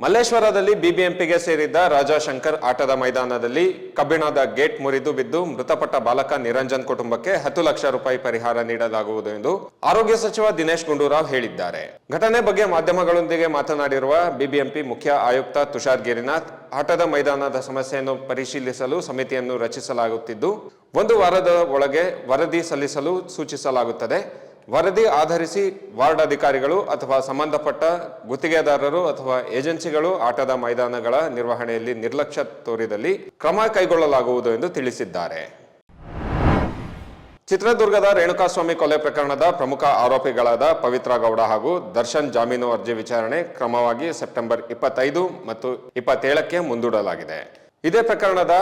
ಮಲ್ಲೇಶ್ವರದಲ್ಲಿ ಬಿಬಿಎಂಪಿಗೆ ಸೇರಿದ್ದ ರಾಜಾಶಂಕರ್ ಆಟದ ಮೈದಾನದಲ್ಲಿ ಕಬ್ಬಿಣದ ಗೇಟ್ ಮುರಿದು ಬಿದ್ದು ಮೃತಪಟ್ಟ ಬಾಲಕ ನಿರಂಜನ್ ಕುಟುಂಬಕ್ಕೆ ಹತ್ತು ಲಕ್ಷ ರೂಪಾಯಿ ಪರಿಹಾರ ನೀಡಲಾಗುವುದು ಎಂದು ಆರೋಗ್ಯ ಸಚಿವ ದಿನೇಶ್ ಗುಂಡೂರಾವ್ ಹೇಳಿದ್ದಾರೆ. ಘಟನೆ ಬಗ್ಗೆ ಮಾಧ್ಯಮಗಳೊಂದಿಗೆ ಮಾತನಾಡಿರುವ ಬಿಬಿಎಂಪಿ ಮುಖ್ಯ ಆಯುಕ್ತ ತುಷಾರ್ ಗಿರಿನಾಥ್, ಆಟದ ಮೈದಾನದ ಸಮಸ್ಯೆಯನ್ನು ಪರಿಶೀಲಿಸಲು ಸಮಿತಿಯನ್ನು ರಚಿಸಲಾಗುತ್ತಿದ್ದು, ಒಂದು ವಾರದ ಒಳಗೆ ವರದಿ ಸಲ್ಲಿಸಲು ಸೂಚಿಸಲಾಗುತ್ತದೆ. ವರದಿ ಆಧರಿಸಿ ವಾರ್ಡ್ ಅಧಿಕಾರಿಗಳು ಅಥವಾ ಸಂಬಂಧಪಟ್ಟ ಗುತ್ತಿಗೆದಾರರು ಅಥವಾ ಏಜೆನ್ಸಿಗಳು ಆಟದ ಮೈದಾನಗಳ ನಿರ್ವಹಣೆಯಲ್ಲಿ ನಿರ್ಲಕ್ಷ್ಯ ತೋರಿದಲ್ಲಿ ಕ್ರಮ ಕೈಗೊಳ್ಳಲಾಗುವುದು ಎಂದು ತಿಳಿಸಿದ್ದಾರೆ. ಚಿತ್ರದುರ್ಗದ ರೇಣುಕಾಸ್ವಾಮಿ ಕೊಲೆ ಪ್ರಕರಣದ ಪ್ರಮುಖ ಆರೋಪಿಗಳಾದ ಪವಿತ್ರ ಗೌಡ ಹಾಗೂ ದರ್ಶನ್ ಜಾಮೀನು ಅರ್ಜಿ ವಿಚಾರಣೆ ಕ್ರಮವಾಗಿ ಸೆಪ್ಟೆಂಬರ್ ಇಪ್ಪತ್ತೈದು ಮತ್ತು ಇಪ್ಪತ್ತೇಳಕ್ಕೆ ಮುಂದೂಡಲಾಗಿದೆ. ಇದೇ ಪ್ರಕರಣದ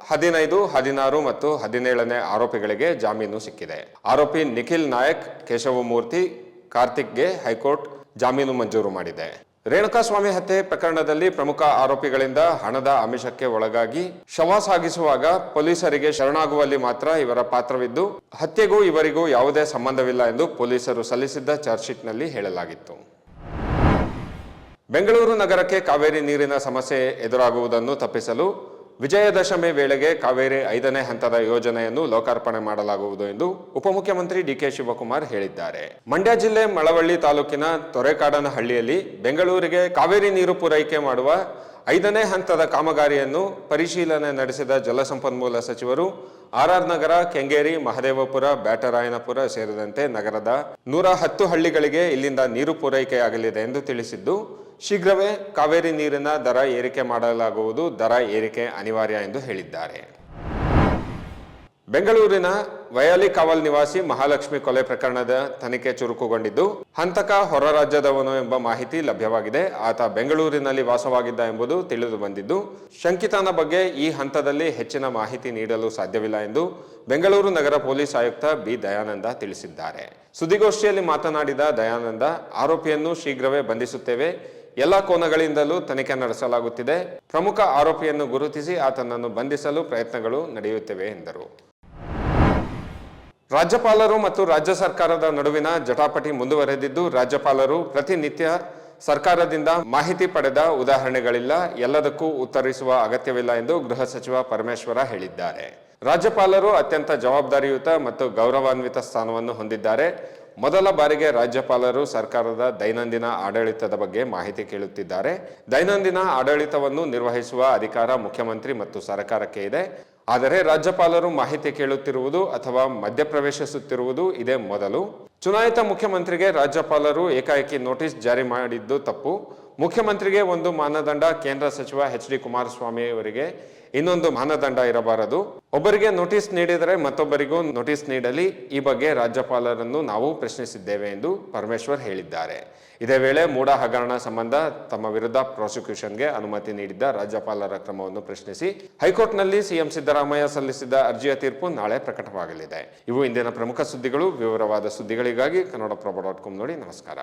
ಹದಿನೈದು, ಹದಿನಾರು ಮತ್ತು ಹದಿನೇಳನೇ ಆರೋಪಿಗಳಿಗೆ ಜಾಮೀನು ಸಿಕ್ಕಿದೆ. ಆರೋಪಿ ನಿಖಿಲ್ ನಾಯಕ್ ಕೇಶವಮೂರ್ತಿ ಕಾರ್ತಿಕ್ಗೆ ಹೈಕೋರ್ಟ್ ಜಾಮೀನು ಮಂಜೂರು ಮಾಡಿದೆ. ರೇಣುಕಾಸ್ವಾಮಿ ಹತ್ಯೆ ಪ್ರಕರಣದಲ್ಲಿ ಪ್ರಮುಖ ಆರೋಪಿಗಳಿಂದ ಹಣದ ಆಮಿಷಕ್ಕೆ ಒಳಗಾಗಿ ಶವ ಸಾಗಿಸುವಾಗ ಪೊಲೀಸರಿಗೆ ಶರಣಾಗುವಲ್ಲಿ ಮಾತ್ರ ಇವರ ಪಾತ್ರವಿದ್ದು, ಹತ್ಯೆಗೂ ಇವರಿಗೂ ಯಾವುದೇ ಸಂಬಂಧವಿಲ್ಲ ಎಂದು ಪೊಲೀಸರು ಸಲ್ಲಿಸಿದ್ದ ಚಾರ್ಜ್ ಶೀಟ್ನಲ್ಲಿ ಹೇಳಲಾಗಿತ್ತು. ಬೆಂಗಳೂರು ನಗರಕ್ಕೆ ಕಾವೇರಿ ನೀರಿನ ಸಮಸ್ಯೆ ಎದುರಾಗುವುದನ್ನು ತಪ್ಪಿಸಲು ವಿಜಯದಶಮಿ ವೇಳೆಗೆ ಕಾವೇರಿ ಐದನೇ ಹಂತದ ಯೋಜನೆಯನ್ನು ಲೋಕಾರ್ಪಣೆ ಮಾಡಲಾಗುವುದು ಎಂದು ಉಪಮುಖ್ಯಮಂತ್ರಿ ಡಿಕೆ ಶಿವಕುಮಾರ್ ಹೇಳಿದ್ದಾರೆ. ಮಂಡ್ಯ ಜಿಲ್ಲೆ ಮಳವಳ್ಳಿ ತಾಲೂಕಿನ ತೊರೆಕಾಡನಹಳ್ಳಿಯಲ್ಲಿ ಬೆಂಗಳೂರಿಗೆ ಕಾವೇರಿ ನೀರು ಪೂರೈಕೆ ಮಾಡುವ ಐದನೇ ಹಂತದ ಕಾಮಗಾರಿಯನ್ನು ಪರಿಶೀಲನೆ ನಡೆಸಿದ ಜಲಸಂಪನ್ಮೂಲ ಸಚಿವರು ಆರ್ಆರ್ ನಗರ, ಕೆಂಗೇರಿ, ಮಹದೇವಪುರ, ಬ್ಯಾಟರಾಯನಪುರ ಸೇರಿದಂತೆ ನಗರದ ನೂರ ಹತ್ತು ಹಳ್ಳಿಗಳಿಗೆ ಇಲ್ಲಿಂದ ನೀರು ಪೂರೈಕೆಯಾಗಲಿದೆ ಎಂದು ತಿಳಿಸಿದ್ದು ಶೀಘ್ರವೇ ಕಾವೇರಿ ನೀರಿನ ದರ ಏರಿಕೆ ಮಾಡಲಾಗುವುದು. ದರ ಏರಿಕೆ ಅನಿವಾರ್ಯ ಎಂದು ಹೇಳಿದ್ದಾರೆ. ಬೆಂಗಳೂರಿನ ವಯಾಲಿ ಕಾವಲ್ ನಿವಾಸಿ ಮಹಾಲಕ್ಷ್ಮಿ ಕೊಲೆ ಪ್ರಕರಣದ ತನಿಖೆ ಚುರುಕುಗೊಂಡಿದ್ದು, ಹಂತಕ ಹೊರ ರಾಜ್ಯದವನು ಎಂಬ ಮಾಹಿತಿ ಲಭ್ಯವಾಗಿದೆ. ಆತ ಬೆಂಗಳೂರಿನಲ್ಲಿ ವಾಸವಾಗಿದ್ದ ಎಂಬುದು ತಿಳಿದು ಬಂದಿದ್ದು, ಶಂಕಿತನ ಬಗ್ಗೆ ಈ ಹಂತದಲ್ಲಿ ಹೆಚ್ಚಿನ ಮಾಹಿತಿ ನೀಡಲು ಸಾಧ್ಯವಿಲ್ಲ ಎಂದು ಬೆಂಗಳೂರು ನಗರ ಪೊಲೀಸ್ ಆಯುಕ್ತ ಬಿ. ದಯಾನಂದ ತಿಳಿಸಿದ್ದಾರೆ. ಸುದ್ದಿಗೋಷ್ಠಿಯಲ್ಲಿ ಮಾತನಾಡಿದ ದಯಾನಂದ, ಆರೋಪಿಯನ್ನು ಶೀಘ್ರವೇ ಬಂಧಿಸುತ್ತೇವೆ. ಎಲ್ಲ ಕೋನಗಳಿಂದಲೂ ತನಿಖೆ ನಡೆಸಲಾಗುತ್ತಿದೆ. ಪ್ರಮುಖ ಆರೋಪಿಯನ್ನು ಗುರುತಿಸಿ ಆತನನ್ನು ಬಂಧಿಸಲು ಪ್ರಯತ್ನಗಳು ನಡೆಯುತ್ತಿವೆ ಎಂದರು. ರಾಜ್ಯಪಾಲರು ಮತ್ತು ರಾಜ್ಯ ಸರ್ಕಾರದ ನಡುವಿನ ಜಟಾಪಟಿ ಮುಂದುವರೆದಿದ್ದು, ರಾಜ್ಯಪಾಲರು ಪ್ರತಿನಿತ್ಯ ಸರ್ಕಾರದಿಂದ ಮಾಹಿತಿ ಪಡೆದ ಉದಾಹರಣೆಗಳಿಲ್ಲ. ಎಲ್ಲದಕ್ಕೂ ಉತ್ತರಿಸುವ ಅಗತ್ಯವಿಲ್ಲ ಎಂದು ಗೃಹ ಸಚಿವ ಪರಮೇಶ್ವರ ಹೇಳಿದ್ದಾರೆ. ರಾಜ್ಯಪಾಲರು ಅತ್ಯಂತ ಜವಾಬ್ದಾರಿಯುತ ಮತ್ತು ಗೌರವಾನ್ವಿತ ಸ್ಥಾನವನ್ನು ಹೊಂದಿದ್ದಾರೆ. ಮೊದಲ ಬಾರಿಗೆ ರಾಜ್ಯಪಾಲರು ಸರ್ಕಾರದ ದೈನಂದಿನ ಆಡಳಿತದ ಬಗ್ಗೆ ಮಾಹಿತಿ ಕೇಳುತ್ತಿದ್ದಾರೆ. ದೈನಂದಿನ ಆಡಳಿತವನ್ನು ನಿರ್ವಹಿಸುವ ಅಧಿಕಾರ ಮುಖ್ಯಮಂತ್ರಿ ಮತ್ತು ಸರ್ಕಾರಕ್ಕೆ ಇದೆ. ಆದರೆ ರಾಜ್ಯಪಾಲರು ಮಾಹಿತಿ ಕೇಳುತ್ತಿರುವುದು ಅಥವಾ ಮಧ್ಯಪ್ರವೇಶಿಸುತ್ತಿರುವುದು ಇದೇ ಮೊದಲು. ಚುನಾಯಿತ ಮುಖ್ಯಮಂತ್ರಿಗೆ ರಾಜ್ಯಪಾಲರು ಏಕಾಏಕಿ ನೋಟಿಸ್ ಜಾರಿ ಮಾಡಿದ್ದು ತಪ್ಪು. ಮುಖ್ಯಮಂತ್ರಿಗೆ ಒಂದು ಮಾನದಂಡ ಕೇಂದ್ರ ಸಚಿವ ಎಚ್ ಡಿ ಕುಮಾರಸ್ವಾಮಿ ಅವರಿಗೆ ಇನ್ನೊಂದು ಮಾನದಂಡ ಇರಬಾರದು. ಒಬ್ಬರಿಗೆ ನೋಟಿಸ್ ನೀಡಿದರೆ ಮತ್ತೊಬ್ಬರಿಗೂ ನೋಟಿಸ್ ನೀಡಲಿ. ಈ ಬಗ್ಗೆ ರಾಜ್ಯಪಾಲರನ್ನು ನಾವು ಪ್ರಶ್ನಿಸಿದ್ದೇವೆ ಎಂದು ಪರಮೇಶ್ವರ್ ಹೇಳಿದ್ದಾರೆ. ಇದೇ ವೇಳೆ ಮೂಡ ಹಗರಣ ಸಂಬಂಧ ತಮ್ಮ ವಿರುದ್ಧ ಪ್ರಾಸಿಕ್ಯೂಷನ್ಗೆ ಅನುಮತಿ ನೀಡಿದ್ದ ರಾಜ್ಯಪಾಲರ ಕ್ರಮವನ್ನು ಪ್ರಶ್ನಿಸಿ ಹೈಕೋರ್ಟ್ನಲ್ಲಿ ಸಿಎಂ ಸಿದ್ದರಾಮಯ್ಯ ಸಲ್ಲಿಸಿದ್ದ ಅರ್ಜಿಯ ತೀರ್ಪು ನಾಳೆ ಪ್ರಕಟವಾಗಲಿದೆ. ಇವು ಇಂದಿನ ಪ್ರಮುಖ ಸುದ್ದಿಗಳು. ವಿವರವಾದ ಸುದ್ದಿಗಳಿಗಾಗಿ ಕನ್ನಡಪ್ರಭ ಡಾಟ್ ಕಾಮ್ ನೋಡಿ ನಮಸ್ಕಾರ.